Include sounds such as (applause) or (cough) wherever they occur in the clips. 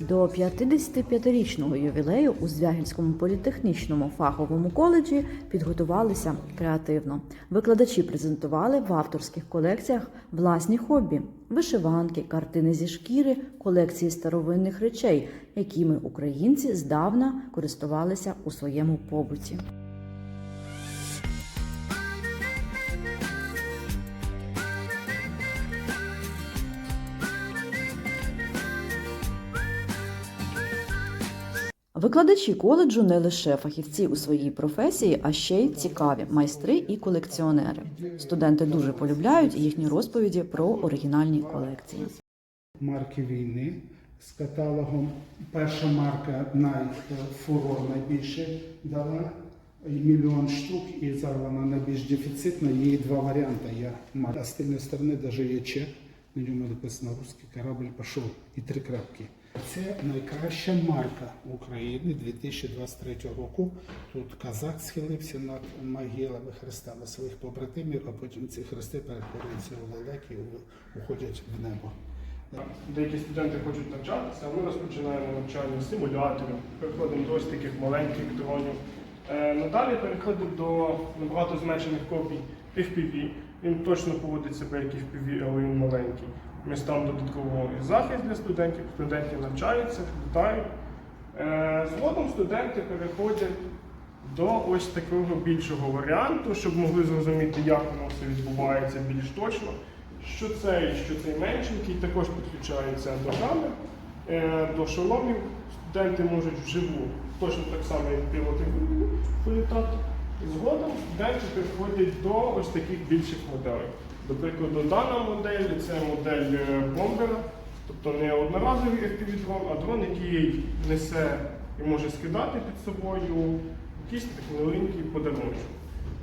До 55-річного ювілею у Звягільському політехнічному фаховому коледжі підготувалися креативно. Викладачі презентували в авторських колекціях власні хобі: вишиванки, картини зі шкіри, колекції старовинних речей, якими українці здавна користувалися у своєму побуті. Викладачі коледжу не лише фахівці у своїй професії, а ще й цікаві майстри і колекціонери. Студенти дуже полюбляють їхні розповіді про оригінальні колекції. марки війни з каталогом. Перша марка найфурор найбільше дала мільйон штук, і зараз вона найбільш дефіцитна. Є два варіанти. Я маю. А з тильної сторони навіть є чек, на ньому написано русський корабль пішов і три крапки. Це найкраща марка України 2023 року. Тут казак схилився над могилами хрестами своїх побратимів, а потім ці хрести перетворюються у лелеки і уходять в небо. Деякі студенти хочуть навчатися, а ми розпочинаємо навчання з симуляторів, переходимо до ось таких маленьких дронів. Е, Надалі переходимо до набагато зменшених копій FPV. Він точно поводить себе як FPV, але він маленький. Ми ставимо додатковий захист для студентів, студенти навчаються, літають. Е, Згодом студенти переходять до ось такого більшого варіанту, щоб могли зрозуміти, як воно все відбувається більш точно. Що цей, що цей меншенький також підключається до камер, е, до шоломів. Студенти можуть вживу точно так само, як пілоти політати. Згодом студенти переходять до ось таких більших моделей. До прикладу, дана модель це модель е, бомбера, тобто не одноразовий FPV-дрон, а дрон, який несе і може скидати під собою якийсь такий маленький подарунок.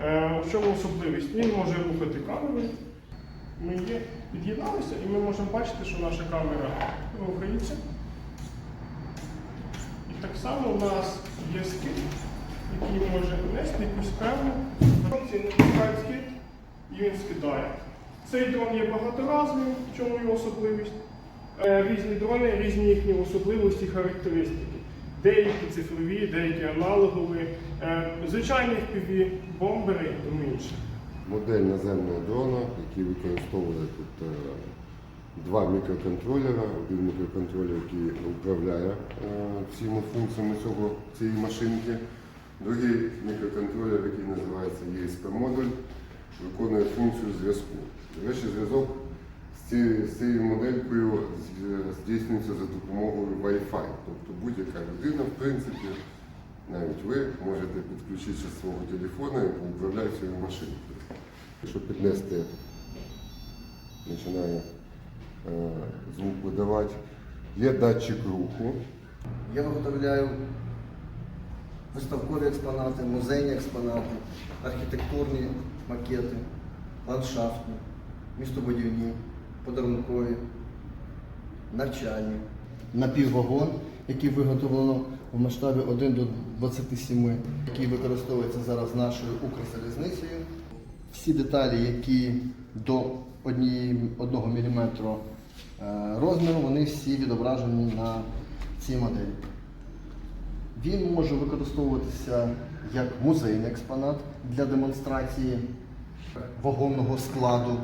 Е, В чому особливість? Він може рухати камерою. Ми є, під'єдналися і ми можемо бачити, що наша камера рухається. І так само у нас є скид, який може нести якусь певну скид і він скидає. Цей дрон є багаторазовим, в чому його особливість. Е, Різні дрони, різні їхні особливості, характеристики. Деякі цифрові, деякі аналогові. Е, Звичайні FPV, бомбери і тому інше. модель наземного дрона, який використовує тут е, два мікроконтролера. Один мікроконтролер, який управляє всіма функціями цього, цієї машинки. Другий мікроконтролер, який називається ESP-модуль, виконує функцію зв'язку. До зв'язок з цією, моделькою здійснюється за допомогою Wi-Fi. Тобто будь-яка людина, в принципі, навіть ви можете підключитися з свого телефону і управляти цією машинкою. Щоб піднести, починає е, звук видавати. Є датчик руху. Я виготовляю виставкові експонати, музейні експонати, архітектурні макети, ландшафтні, містобудівні, подарункові, навчальні. Напіввагон, який виготовлено в масштабі 1 до 27, який використовується зараз нашою Укрзалізницею. Всі деталі, які до 1 мм розміру, вони всі відображені на цій моделі. Він може використовуватися як музейний експонат для демонстрації вагонного складу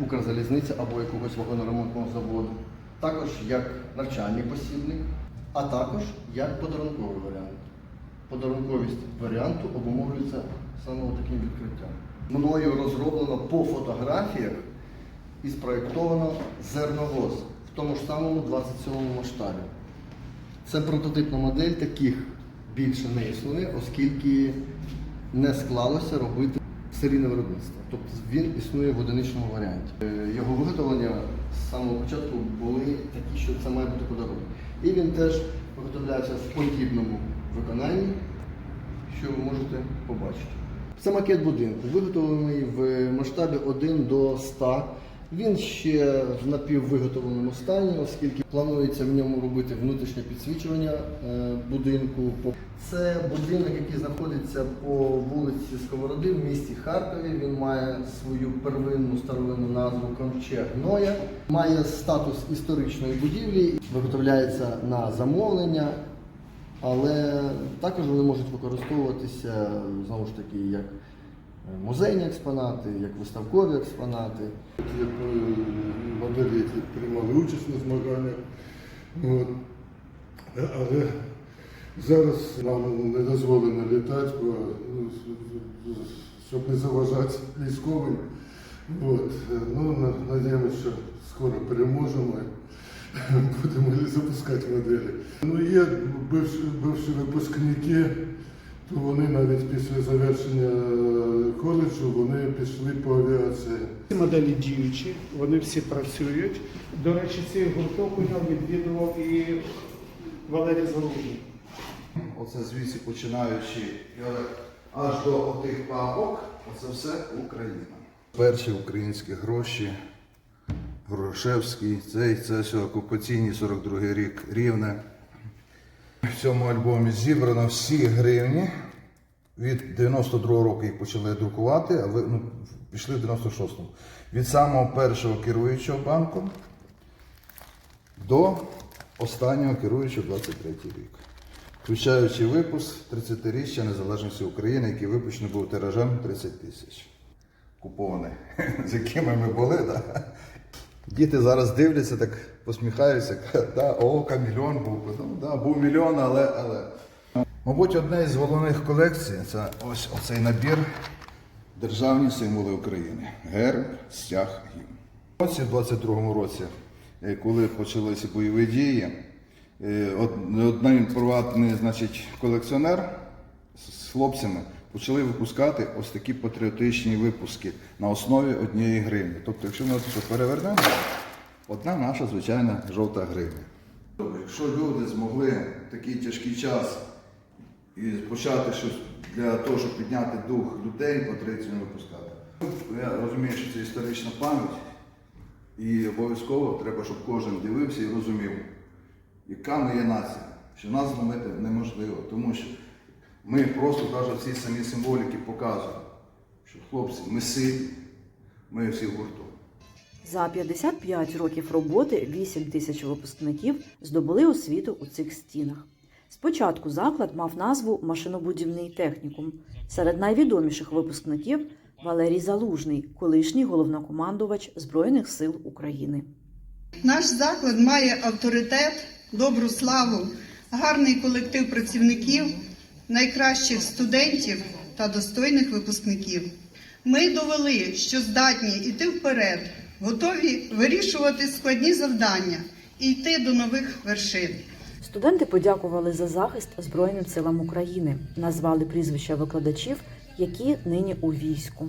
Укрзалізниці або якогось вагоноремонтного заводу, також як навчальний посібник, а також як подарунковий варіант. Подарунковість варіанту обумовлюється саме таким відкриттям. Мною розроблено по фотографіях і спроєктовано зерновоз в тому ж самому 27 му масштабі. Це прототипна модель, таких більше не існує, оскільки не склалося робити серійне виробництво. Тобто він існує в одиничному варіанті. Е, Його виготовлення з самого початку були такі, що це має бути подарунок. І він теж виготовляється в подібному виконанні, що ви можете побачити. Це макет будинку, виготовлений в масштабі 1 до 100 Він ще в напіввиготовленому стані, оскільки планується в ньому робити внутрішнє підсвічування е, будинку. Це будинок, який знаходиться по вулиці Сковороди в місті Харкові. Він має свою первинну старовинну назву Ковчег Ноя, має статус історичної будівлі, виготовляється на замовлення, але також вони можуть використовуватися знову ж таки як музейні експонати, як виставкові експонати. Як е, моделі, які приймали участь на змаганнях. От. Але зараз нам не дозволено літати, бо, ну, щоб не заважати військовим. От. Ну, надіємося, що скоро переможемо. (laughs) Будемо запускати моделі. Ну, є бивші випускники, то вони навіть після завершення коледжу вони пішли по авіації. Ці моделі діючі, вони всі працюють. До речі, цей гурток у нього відвідував і Валерій Залужний. Оце звідси починаючи е, аж до отих папок, оце все Україна. Перші українські гроші, Грушевський, цей, це все окупаційні 42-й рік рівне. В цьому альбомі зібрано всі гривні. Від 92-го року їх почали друкувати, а ви ну, пішли в 96-му. Від самого першого керуючого банком до останнього керуючого 23 рік. Включаючи випуск 30-річчя Незалежності України, який випущений був тиражем 30 тисяч. Купований, (laughs) з якими ми були. Да? Діти зараз дивляться, так посміхаються, (laughs) да, ока мільйон був. Ну, да, був мільйон, але, але. Мабуть, одна із головних колекцій це ось оцей набір державні символи України. Герб, стяг, гімн. У році, в 22-му році, е, коли почалися бойові дії, е, од- один приватний значить, колекціонер з хлопцями почали випускати ось такі патріотичні випуски на основі однієї гривні. Тобто, якщо ми це перевернемо, одна наша звичайна жовта гривня. Якщо люди змогли в такий тяжкий час і почати щось для того, щоб підняти дух людей, потрібно випускати. Я розумію, що це історична пам'ять, і обов'язково треба, щоб кожен дивився і розумів, яка ми є нація, що нас зламити неможливо, тому що ми просто навіть в цій самій символіки показуємо, що хлопці, ми сильні, ми всі гуртом. За 55 років роботи 8 тисяч випускників здобули освіту у цих стінах. Спочатку заклад мав назву Машинобудівний технікум. Серед найвідоміших випускників Валерій Залужний, колишній головнокомандувач Збройних сил України. Наш заклад має авторитет, добру славу, гарний колектив працівників, найкращих студентів та достойних випускників. Ми довели, що здатні йти вперед, готові вирішувати складні завдання і йти до нових вершин. Студенти подякували за захист Збройним силам України, назвали прізвища викладачів, які нині у війську.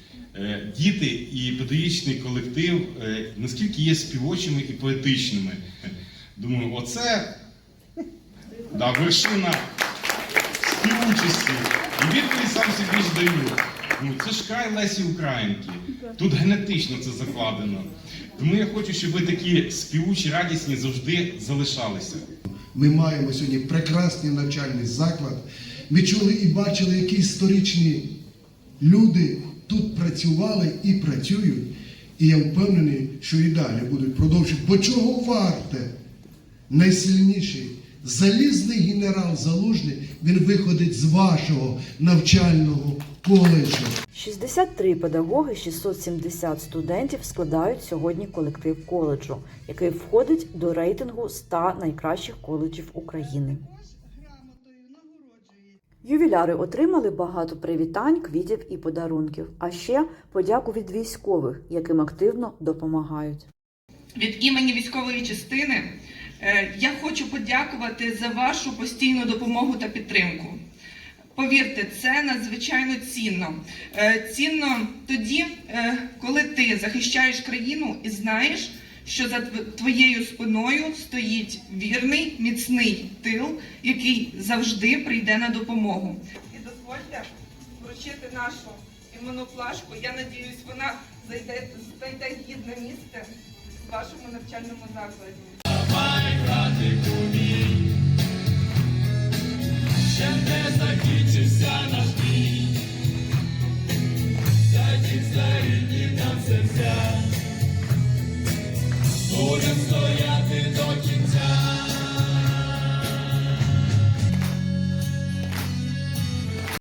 діти і педагогічний колектив е, наскільки є співочими і поетичними. Думаю, оце да, вершина співучасті. І відповідь сам собі ж даю. Ну, це ж край Лесі Українки. Тут генетично це закладено. Тому я хочу, щоб ви такі співучі, радісні завжди залишалися. Ми маємо сьогодні прекрасний навчальний заклад. Ми чули і бачили, які історичні люди тут працювали і працюють. І я впевнений, що і далі будуть продовжувати. Бо чого варте найсильніший, залізний генерал Залужний, він виходить з вашого навчального коледжу. 63 педагоги, 670 студентів складають сьогодні колектив коледжу, який входить до рейтингу 100 найкращих коледжів України. Ювіляри отримали багато привітань, квітів і подарунків, а ще подяку від військових, яким активно допомагають. Від імені військової частини е, я хочу подякувати за вашу постійну допомогу та підтримку. Повірте, це надзвичайно цінно. Е, Цінно тоді, е, коли ти захищаєш країну і знаєш, що за твоєю спиною стоїть вірний, міцний тил, який завжди прийде на допомогу. І дозвольте вручити нашу іменну плашку. Я надіюсь, вона зайде зайде гідне місце в вашому навчальному закладі.